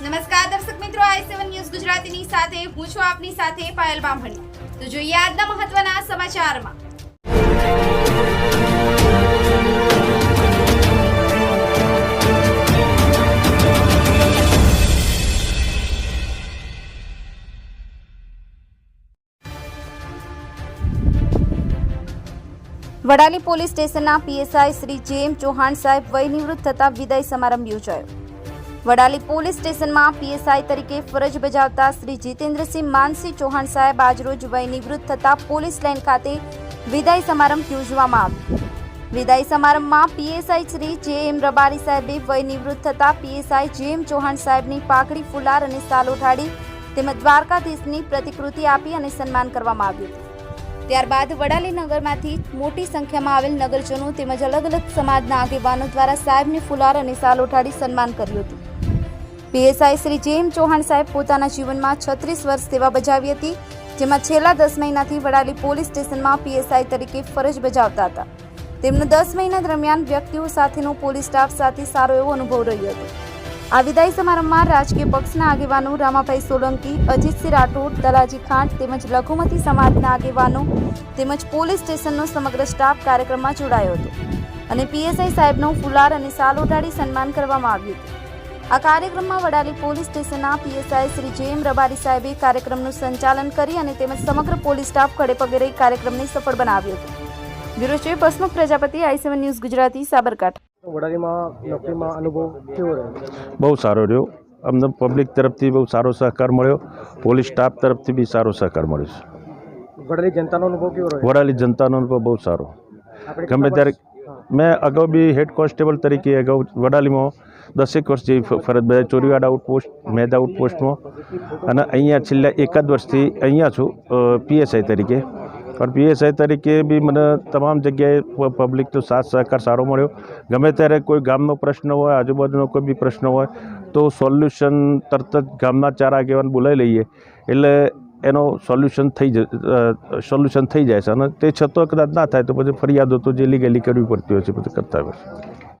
નમસ્કાર દર્શક મિત્રો, આઈ સેવન ન્યૂઝ ગુજરાતીની સાથે, હું છું આપની સાથે પાયલ બામણી. તો જોઈએ આજના મહત્વના સમાચારમાં. વડાલી પોલીસ સ્ટેશનના PSI Shri J M Chauhan સાહેબ વય નિવૃત્ત થતા વિદાય સમારંભ યોજાયો. વડાલી પોલીસ સ્ટેશનમાં પીએસઆઈ તરીકે ફરજ બજાવતા શ્રી જીતેન્દ્રસિંહ માનસિંહ ચૌહાણ સાહેબ આજરોજ વય નિવૃત્ત થતા પોલીસ લાઇન ખાતે વિદાય સમારંભ યોજવામાં આવ્યો. વિદાય સમારંભમાં PSI Shri J M Rabari સાહેબે વય નિવૃત્ત થતા પીએસઆઈ જે એમ ચૌહાણ સાહેબની પાઘડી, ફુલાર અને સાલ ઉઠાડી તેમજ દ્વારકાધીશની પ્રતિકૃતિ આપી અને સન્માન કરવામાં આવ્યું હતું. ત્યારબાદ વડાલી નગરમાંથી મોટી સંખ્યામાં આવેલ નગરજનો તેમજ અલગ અલગ સમાજના આગેવાનો દ્વારા સાહેબની ફુલાર અને સાલ ઉઠાડી સન્માન કર્યું હતું. પીએસઆઈ શ્રી જેમ ચૌહાણ સાહેબ પોતાના જીવનમાં છત્રીસ વર્ષ સેવા બજાવી હતી, જેમાં છેલ્લા દસ મહિનાથી વડાલી પોલીસ સ્ટેશનમાં પીએસઆઈ તરીકે ફરજ બજાવતા હતા. તેમનો દસ મહિના દરમિયાન વ્યક્તિઓ સાથેનો પોલીસ સ્ટાફ સાથે સારો એવો અનુભવ રહ્યો હતો. આ વિદાય સમારંભમાં રાજકીય પક્ષના આગેવાનો રામાભાઈ સોલંકી, અજીતસિંહ રાઠોડ, દલાજી ખાંટ તેમજ લઘુમતી સમાજના આગેવાનો તેમજ પોલીસ સ્ટેશનનો સમગ્ર સ્ટાફ કાર્યક્રમમાં જોડાયો હતો. અને પીએસઆઈ સાહેબનો ફુલાર અને સાલ ઉડાડી સન્માન કરવામાં આવ્યું હતું. આ કાર્યક્રમમાં વડાલી પોલીસ સ્ટેશનના PSI Shri J M Rabari સાહેબે કાર્યક્રમનું સંચાલન કરી અને તેમજ સમગ્ર પોલીસ સ્ટાફ ખડે પગે રહી કાર્યક્રમને સફળ બનાવ્યો હતો. Bureau chief Hasmukh Prajapati I seven news Gujarati Sabarkantha. વડાલીમાં નોકરીમાં અનુભવ કેવો રહ્યો? બહુ સારો રહ્યો. અમને પબ્લિક તરફથી બહુ સારો સહકાર મળ્યો. પોલીસ સ્ટાફ તરફથી બી સારો સહકાર મળ્યો છે. વડાલી જનતાનો અનુભવ કેવો રહ્યો? વડાલી જનતાનો અનુભવ બહુ સારો. ગમે ત્યારે મેં અગાઉ બી હેડ કોન્સ્ટેબલ તરીકે અગાઉ વડાલીમાં દસેક વર્ષ જેવી ફરજ બજાવી. ચોરીવાડ આઉટપોસ્ટ મેદ આઉટપોસ્ટમાં અને અહીંયા છેલ્લા એકાદ વર્ષથી અહીંયા છું પીએસઆઈ તરીકે. પણ પીએસઆઈ તરીકે બી મને તમામ જગ્યાએ પબ્લિક પબ્લિકનો સાથ, સહકાર સારો મળ્યો. ગમે ત્યારે કોઈ ગામનો પ્રશ્ન હોય, આજુબાજુનો કોઈ બી પ્રશ્ન હોય, તો સોલ્યુશન તરત જ ગામના ચાર આગેવાન બોલાવી લઈએ. એટલે એનો સોલ્યુશન થઈ સોલ્યુશન થઈ જાય છે. અને તે છતાં કદાચ ના થાય, તો પછી ફરિયાદો તો જેલી ગેલી કરવી પડતી હોય છે પછી કરતા હોય છે.